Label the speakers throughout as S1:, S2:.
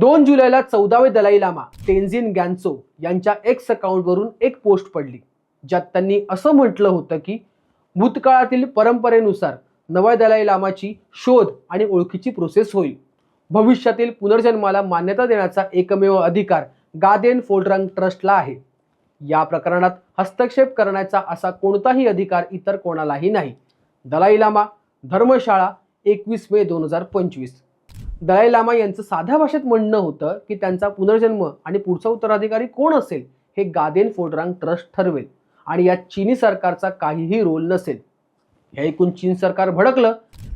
S1: दोन जुलैला चौदावे Dalai llama तेन्झिन गॅन्सो यांच्या एक्स अकाउंटवरून एक पोस्ट पडली ज्यात त्यांनी असं म्हटलं होतं की भूतकाळातील परंपरेनुसार नव्या दलाई लामाची शोध आणि ओळखीची प्रोसेस होईल. भविष्यातील पुनर्जन्माला मान्यता देण्याचा एकमेव अधिकार गादेन फोल्ड्रंग ट्रस्टला आहे. या प्रकरणात हस्तक्षेप करण्याचा असा कोणताही अधिकार इतर कोणालाही नाही. दलाई लामा धर्मशाळा एकवीस मे दोन हजार पंचवीस. दलाई लामा यांचं साध्या भाषेत म्हणणं होतं की त्यांचा पुनर्जन्म आणि पुढचा उत्तराधिकारी कोण असेल हे गादेन फोडरांग ट्रस्ट ठरवेल. आणि यात चीनी सरकारचा काहीही रोल नसेल. हे ऐकून चीन सरकार भडकलं.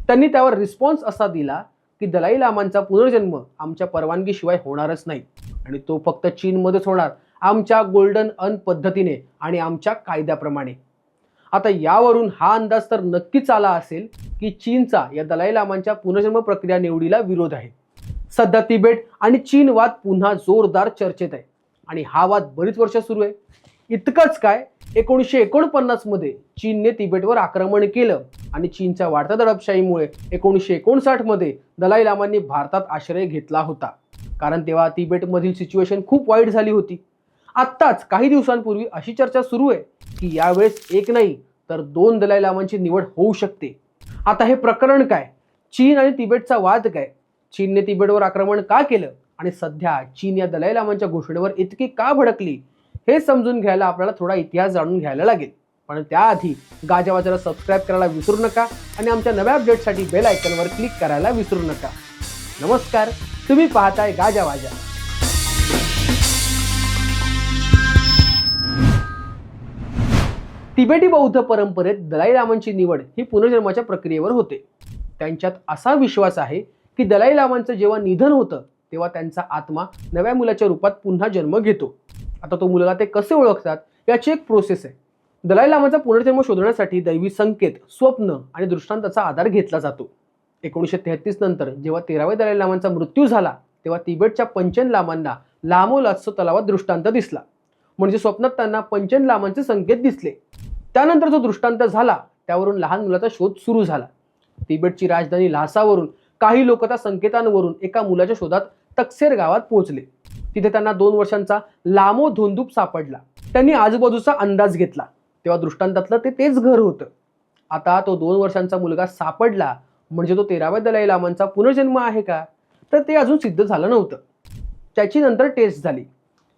S1: त्यांनी त्यावर रिस्पॉन्स असा दिला की दलाई लामांचा पुनर्जन्म आमच्या परवानगीशिवाय होणारच नाही. आणि तो फक्त चीनमध्येच होणार. आमच्या गोल्डन अन पद्धतीने आणि आमच्या कायद्याप्रमाणे. आता यावरून हा अंदाज तर नक्कीच आला असेल की चीनचा या दलाई लामांच्या पुनर्जन्म प्रक्रिया निवडीला विरोध आहे. सध्या तिबेट आणि चीन वाद पुन्हा जोरदार चर्चेत आहे. आणि हा वाद बरीच वर्ष सुरू आहे. इतकंच काय एकोणीसशे एकोणपन्नासमध्ये चीनने तिबेटवर आक्रमण केलं आणि चीनच्या वाढत्या दडपशाहीमुळे एकोणीसशे एकोणसाठमध्ये दलाई लामांनी भारतात आश्रय घेतला होता. कारण तेव्हा तिबेटमधील सिच्युएशन खूप वाईट झाली होती. आत्ताच काही दिवसांपूर्वी अशी चर्चा सुरू आहे की यावेळेस एक नाही तर दोन दलाई लामांची निवड होऊ शकते. आता हे प्रकरण काय? चीन आणि तिबेटचा वाद काय? चीनने तिबेटवर आक्रमण का केलं? आणि सध्या चीन या दलाई लामांच्या घोषणेवर इतकी का भडकली? हे समजून घ्यायला आपल्याला थोडा इतिहास जाणून घ्यायला लागेल. पण त्याआधी गाजावाजाला सबस्क्राईब करायला विसरू नका आणि आमच्या नव्या अपडेटसाठी बेल आयकनवर क्लिक करायला विसरू नका. नमस्कार तुम्ही पाहताय गाजावाजा तिबेटी बौद्ध परंपरेत दलाई लामांची निवड ही पुनर्जन्माच्या प्रक्रियेवर होते. त्यांच्यात असा विश्वास आहे की दलाई लामांचं जेव्हा निधन होतं तेव्हा त्यांचा आत्मा नव्या मुलाच्या रूपात पुन्हा जन्म घेतो. आता तो मुलगा ते कसे ओळखतात याची एक प्रोसेस आहे. दलाई लामांचा पुनर्जन्म शोधण्यासाठी दैवी संकेत स्वप्न आणि दृष्टांताचा आधार घेतला जातो. एकोणीसशे तेहतीस नंतर जेव्हा तेराव्या दलाई लामांचा मृत्यू झाला तेव्हा तिबेटच्या पंचन लामांना लामो लात्सो तलावात दृष्टांत दिसला. म्हणजे स्वप्नात त्यांना पंचन लामांचे संकेत दिसले. त्यानंतर जो दृष्टांत झाला त्यावरून लहान मुलाचा शोध सुरू झाला. तिबेटची राजधानी लासावरून काही लोक त्या संकेतांवरून एका मुलाच्या शोधात तक्सेर गावात पोहोचले. तिथे त्यांना दोन वर्षांचा लामो धोंदूप सापडला. त्यांनी आजूबाजूचा अंदाज घेतला. तेव्हा दृष्टांतातलं ते तेच घर होतं. आता तो दोन वर्षांचा मुलगा सापडला म्हणजे तो तेराव्या दलाई लामांचा पुनर्जन्म आहे का? तर ते अजून सिद्ध झालं नव्हतं. त्याची नंतर टेस्ट झाली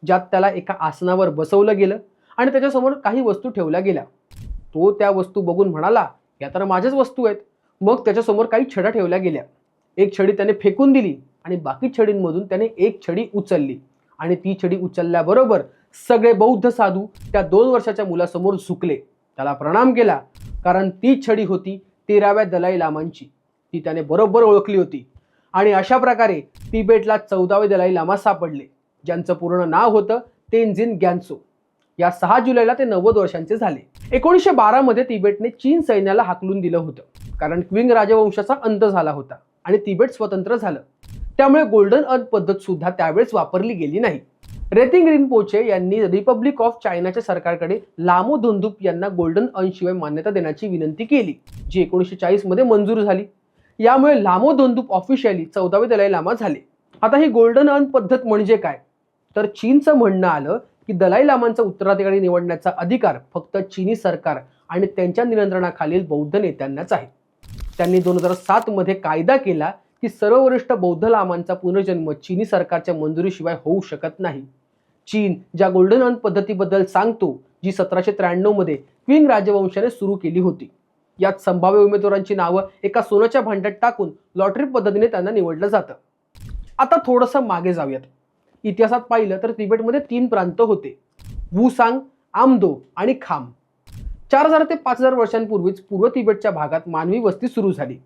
S1: ज्यात त्याला एका आसनावर बसवलं गेलं आणि त्याच्यासमोर काही वस्तू ठेवल्या गेल्या. तो त्या वस्तू बघून म्हणाला या तर माझ्याच वस्तू आहेत. मग त्याच्यासमोर काही छड्या ठेवल्या गेल्या. एक छडी त्याने फेकून दिली आणि बाकी छडींमधून त्याने एक छडी उचलली. आणि ती छडी उचलल्याबरोबर सगळे बौद्ध साधू त्या दोन वर्षाच्या मुलासमोर झुकले. त्याला प्रणाम केला कारण ती छडी होती तेराव्या दलाई लामांची. ती त्याने बरोबर ओळखली होती. आणि अशा प्रकारे तिबेटला चौदावे दलाई लामा सापडले ज्यांचं पूर्ण नाव होतं तेनझिन गॅन्सो या सहा जुलैला ते नव्वद वर्षांचे झाले. एकोणीसशे बारामध्ये तिबेटने चीन सैन्याला हाकलून दिलं होतं कारण क्विंग राजवंशाचा अंत झाला होता आणि तिबेट स्वतंत्र झालं. त्यामुळे गोल्डन अर्थ पद्धत सुद्धा त्यावेळेस वापरली गेली नाही. रेतिंग रिनपोचे यांनी रिपब्लिक ऑफ चायनाच्या सरकारकडे लामो धुंदूप यांना गोल्डन शिवाय मान्यता देण्याची विनंती केली जी एकोणीसशे चाळीसमध्ये मंजूर झाली. यामुळे लामो धोंदूप ऑफिशियली चौदावे दलाई लामा झाले. आता ही गोल्डन अर्न पद्धत म्हणजे काय? तर चीनचं म्हणणं आलं की दलाई लामांचा उत्तराधिकारी निवडण्याचा अधिकार फक्त चीनी सरकार आणि त्यांच्या नियंत्रणाखालील बौद्ध नेत्यांनाच आहे. त्यांनी दोन हजार सातमध्ये कायदा केला की सर्ववरिष्ठ बौद्ध लामांचा पुनर्जन्म चीनी सरकारच्या मंजुरीशिवाय होऊ शकत नाही. चीन ज्या गोल्डन अर्न पद्धतीबद्दल सांगतो जी सतराशे त्र्याण्णवमध्ये क्विंग राजवंशाने सुरू केली होती. यात संभाव्य उमेदवारांची नावं एका सोन्याच्या भांड्यात टाकून लॉटरी पद्धतीने त्यांना निवडलं जातं. आता थोडंसं मागे जाऊयात. इतिहासात पाहिलं तर तिबेटमध्ये तीन प्रांत होते. वुसांग आमदो आणि खाम. चार हजार ते पाच हजार वर्षांपूर्वीच पूर्व तिबेटच्या भागात मानवी वस्ती सुरू झाली.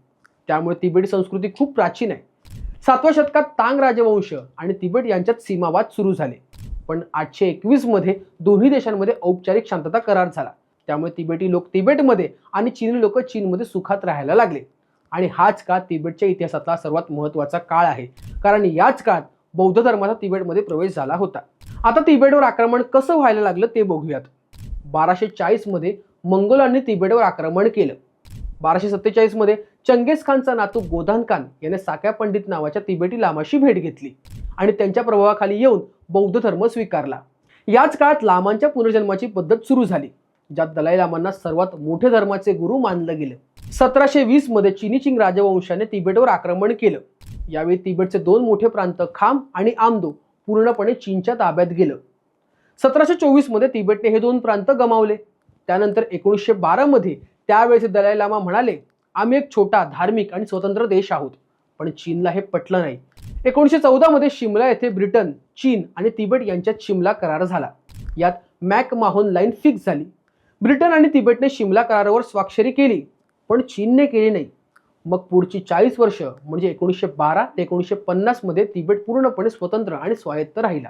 S1: त्यामुळे तिबेटी संस्कृती खूप प्राचीन आहे. सातव्या शतकात तांग राजवंश आणि तिबेट यांच्यात सीमावाद सुरू झाले. पण आठशे एकवीसमध्ये दोन्ही देशांमध्ये औपचारिक शांतता करार झाला. त्यामुळे तिबेटी लोक तिबेटमध्ये आणि चीनी लोक चीनमध्ये सुखात राहायला लागले. आणि हाच काळ तिबेटच्या इतिहासातला सर्वात महत्त्वाचा काळ आहे. कारण याच काळात बौद्ध धर्माचा तिबेटमध्ये प्रवेश झाला होता. आता तिबेटवर आक्रमण कसं व्हायला लागलं ते बघूयात. बाराशे चाळीसमध्ये मंगोलांनी तिबेटवर आक्रमण केलं. बाराशे सत्तेचाळीसमध्ये चंगेज खानचा नातू गोधान खान याने साक्या पंडित नावाच्या तिबेटी लामाशी भेट घेतली आणि त्यांच्या प्रभावाखाली येऊन बौद्ध धर्म स्वीकारला. याच काळात लामांच्या पुनर्जन्माची पद्धत सुरू झाली ज्यात दलाई लामांना सर्वात मोठे धर्माचे गुरु मानलं गेलं. सतराशे वीसमध्ये चिनी चिंग राजवंशाने तिबेटवर आक्रमण केलं. यावेळी तिबेटचे दोन मोठे प्रांत खाम आणि आमदो पूर्णपणे चीनच्या ताब्यात गेलं. सतराशे चोवीसमध्ये तिबेटने हे दोन प्रांत गमावले. त्यानंतर एकोणीसशे बारा मध्ये त्यावेळेचे दलाई लामा म्हणाले आम्ही एक छोटा धार्मिक आणि स्वतंत्र देश आहोत पण चीनला हे पटलं नाही. एकोणीसशे चौदा मध्ये शिमला येथे ब्रिटन चीन आणि तिबेट यांच्यात शिमला करार झाला. यात मॅक माहोन लाईन फिक्स झाली. ब्रिटन आणि तिबेटने शिमला करारावर स्वाक्षरी केली पण चीनने केली नाही. मग पुढची चाळीस वर्ष म्हणजे एकोणीसशे बारा ते एकोणीसशे पन्नासमध्ये तिबेट पूर्णपणे स्वतंत्र आणि स्वायत्त राहिला.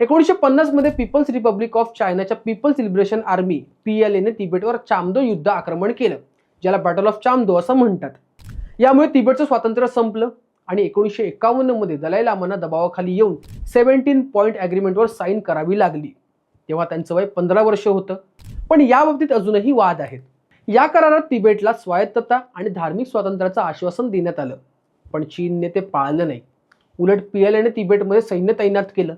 S1: एकोणीसशे पन्नासमध्ये People's Republic of चायनाच्या People's Liberation Army P L एने तिबेटवर चामदो युद्ध आक्रमण केलं ज्याला बॅटल ऑफ चामदो असं म्हणतात. यामुळे तिबेटचं स्वातंत्र्य संपलं आणि एकोणीसशे एकावन्नमध्ये दलाई लामांना दबावाखाली येऊन सेव्हन्टीन पॉईंट ॲग्रीमेंटवर साईन करावी लागली. तेव्हा त्यांचं वय पंधरा वर्ष होतं. पण या बाबतीत अजूनही वाद आहेत. या करारात तिबेटला स्वायत्तता आणि धार्मिक स्वातंत्र्याचं आश्वासन देण्यात आलं. पण चीनने ते पाळलं नाही. उलट पीएलएने तिबेटमध्ये सैन्य तैनात केलं.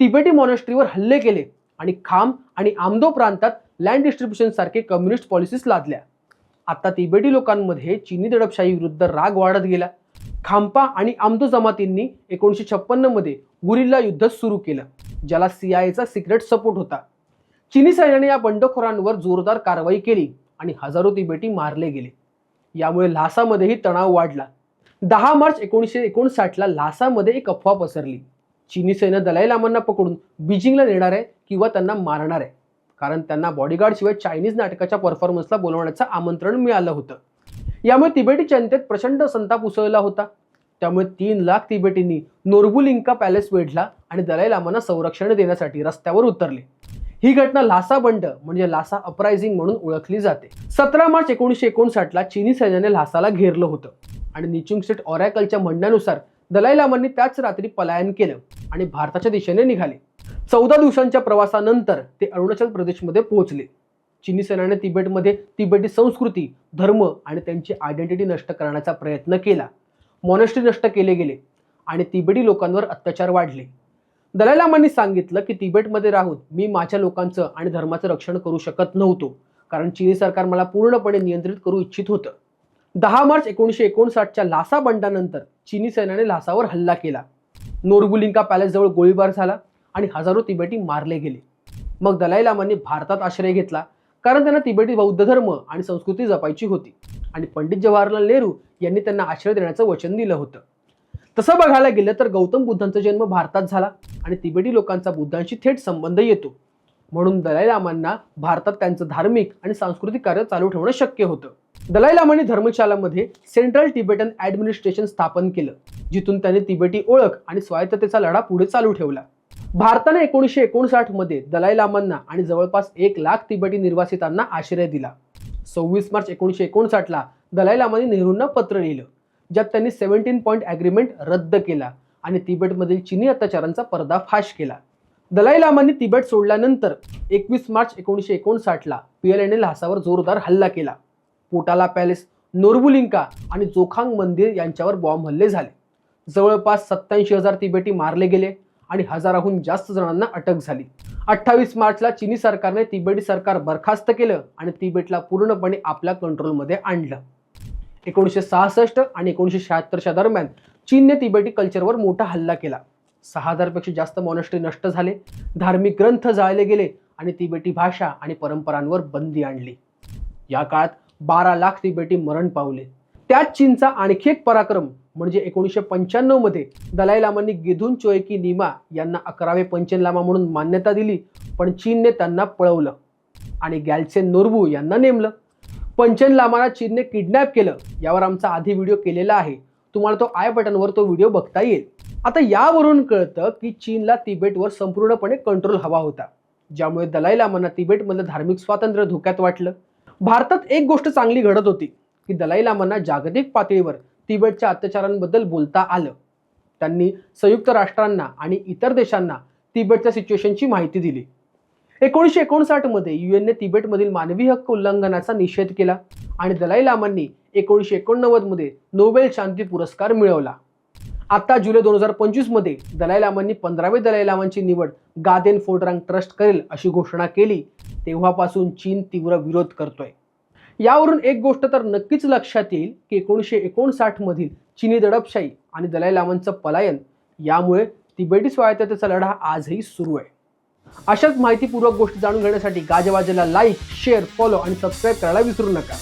S1: तिबेटी मॉनेस्ट्रीवर हल्ले केले आणि खाम आणि आमदो प्रांतात लँड डिस्ट्रीब्युशन सारखे कम्युनिस्ट पॉलिसीज लादल्या. आता तिबेटी लोकांमध्ये चीनी दडपशाही विरुद्ध राग वाढत गेला. खांपा आणि आमदो जमातींनी एकोणीसशे छप्पन्नमध्ये गुरिल्ला युद्ध सुरू केलं ज्याला सीआयएचा सिक्रेट सपोर्ट होता. चीनी सैन्याने या बंडखोरांवर जोरदार कारवाई केली. आणि हजारो तिबेटी मारले गेले. यामुळे ल्हासामध्येही तणाव वाढला. दहा मार्च एकोणीसशे एकोणसाठला ल्हासामध्ये एक अफवा पसरली. चीनी सैन्य दलाई लामांना पकडून बीजिंगला नेणार आहे किंवा त्यांना मारणार. आहे कारण त्यांना बॉडीगार्ड शिवाय चायनीज नाटकाच्या परफॉर्मन्सला बोलवण्याचं आमंत्रण मिळालं होतं. यामुळे तिबेटी जनतेत प्रचंड संताप उसळला होता. त्यामुळे तीन लाख तिबेटींनी नोर्बुलिंका पॅलेस वेढला आणि दलाई लामांना संरक्षण देण्यासाठी रस्त्यावर उतरले. ही घटना लासा बंड म्हणजे लासा अपरायझिंग म्हणून ओळखली जाते. सतरा मार्च एकोणीसशे एकोणसाठला चीनी सैन्याने लासाला घेरलं होतं आणि निचुंग स्टेट ऑरॅकलच्या म्हणण्यानुसार दलाई लामांनी त्याच रात्री पलायन केलं आणि भारताच्या दिशेने निघाले. चौदा दिवसांच्या प्रवासानंतर ते अरुणाचल प्रदेशमध्ये पोहोचले. चीनी सैन्याने तिबेटमध्ये तिबेटी संस्कृती धर्म आणि त्यांची आयडेंटिटी नष्ट करण्याचा प्रयत्न केला. मॉनेस्ट्री नष्ट केले गेले आणि तिबेटी लोकांवर अत्याचार वाढले. दलाई लामांनी सांगितलं की तिबेटमध्ये राहून मी माझ्या लोकांचं आणि धर्माचं रक्षण करू शकत नव्हतो. कारण चीनी सरकार मला पूर्णपणे नियंत्रित करू इच्छित होतं. दहा मार्च एकोणीसशे एकोणसाठच्या लासा बंडानंतर चीनी सैन्याने लासावर हल्ला केला. नोरबुलिंका पॅलेसजवळ गोळीबार झाला आणि हजारो तिबेटी मारले गेले. मग दलाई लामांनी भारतात आश्रय घेतला कारण त्यांना तिबेटी बौद्ध धर्म आणि संस्कृती जपायची होती. आणि पंडित जवाहरलाल नेहरू यांनी त्यांना आश्रय देण्याचं वचन दिलं होतं. तसं बघायला गेलं तर गौतम बुद्धांचा जन्म भारतात झाला आणि तिबेटी लोकांचा बुद्धांशी थेट संबंध येतो. म्हणून दलाई लामांना भारतात त्यांचं धार्मिक आणि सांस्कृतिक कार्य चालू ठेवणं शक्य होतं. दलाई लामांनी धर्मशालामध्ये सेंट्रल तिबेटन ऍडमिनिस्ट्रेशन स्थापन केलं जिथून त्यांनी तिबेटी ओळख आणि स्वायत्ततेचा लढा पुढे चालू ठेवला. भारताने एकोणीसशे एकोणसाठमध्ये दलाई लामांना आणि जवळपास एक लाख तिबेटी निर्वासितांना आश्रय दिला. सव्वीस मार्च एकोणीसशे एकोणसाठला दलाई लामांनी नेहरूंना पत्र लिहिलं. ज्यात त्यांनी सेव्हन्टीन पॉईंट ॲग्रीमेंट रद्द केला आणि तिबेटमधील चिनी अत्याचारांचा पर्दाफाश केला. दलाई लामांनी तिबेट सोडल्यानंतर एकवीस मार्च एकोणीसशे एकोणसाठला पीएलएने ल्हासावर जोरदार हल्ला केला. पोटाला पॅलेस नोरबुलिंका आणि जोखांग मंदिर यांच्यावर बॉम्ब हल्ले झाले. जवळपास सत्याऐंशी हजार तिबेटी मारले गेले आणि हजाराहून जास्त जणांना अटक झाली. अठ्ठावीस मार्चला चिनी सरकारने तिबेटी सरकार बरखास्त केलं आणि तिबेटला पूर्णपणे आपल्या कंट्रोलमध्ये आणलं. एकोणीसशे सहासष्ट आणि एकोणीसशे शहात्तरच्या दरम्यान चीनने तिबेटी कल्चरवर मोठा हल्ला केला. सहा हजारपेक्षा जास्त मॉनेस्ट्री नष्ट झाले धार्मिक ग्रंथ जाळले गेले आणि तिबेटी भाषा आणि परंपरांवर बंदी आणली. या काळात बारा लाख तिबेटी मरण पावले. त्याच चीनचा आणखी एक पराक्रम म्हणजे एकोणीसशे पंच्याण्णवमध्ये दलाई लामांनी गिधून चोयकी निमा यांना अकरावे पंचन लामा म्हणून मान्यता दिली पण चीनने त्यांना पळवलं आणि गॅल्सेन नोरबू यांना नेमलं. पंचन लामाला चीनने किडनॅप केलं. यावर आमचा आधी व्हिडिओ केलेला आहे. तुम्हाला तो आय बटनवर तो व्हिडिओ बघता येईल. आता यावरून कळतं की चीनला तिबेटवर संपूर्णपणे कंट्रोल हवा होता. ज्यामुळे दलाई लामांना तिबेटमधलं धार्मिक स्वातंत्र्य धोक्यात वाटलं. भारतात एक गोष्ट चांगली घडत होती की दलाई लामांना जागतिक पातळीवर तिबेटच्या अत्याचारांबद्दल बोलता आलं. त्यांनी संयुक्त राष्ट्रांना आणि इतर देशांना तिबेटच्या सिच्युएशनची माहिती दिली. एकोणीसशे एकोणसाठमध्ये यू एनने तिबेटमधील मानवी हक्क उल्लंघनाचा निषेध केला आणि दलाई लामांनी एकोणीसशे एकोणनव्वदमध्ये नोबेल शांती पुरस्कार मिळवला. आता जुलै दोन हजार पंचवीसमध्ये दलाई लामांनी पंधरावे दलाई लामांची निवड गादेन फोर्टरांग ट्रस्ट करेल अशी घोषणा केली तेव्हापासून चीन तीव्र विरोध करतोय. यावरून एक गोष्ट तर नक्कीच लक्षात येईल की एकोणीसशे एकोणसाठमधील चिनी चीनी दडपशाही आणि दलाई लामांचं पलायन यामुळे तिबेटी स्वायत्ततेचा लढा आजही सुरू आहे. अशाच माहितीपूर्वक गोष्टी जाणून घेण्यासाठी गाजेबाजेला लाईक शेअर फॉलो आणि सबस्क्राईब करायला विसरू नका.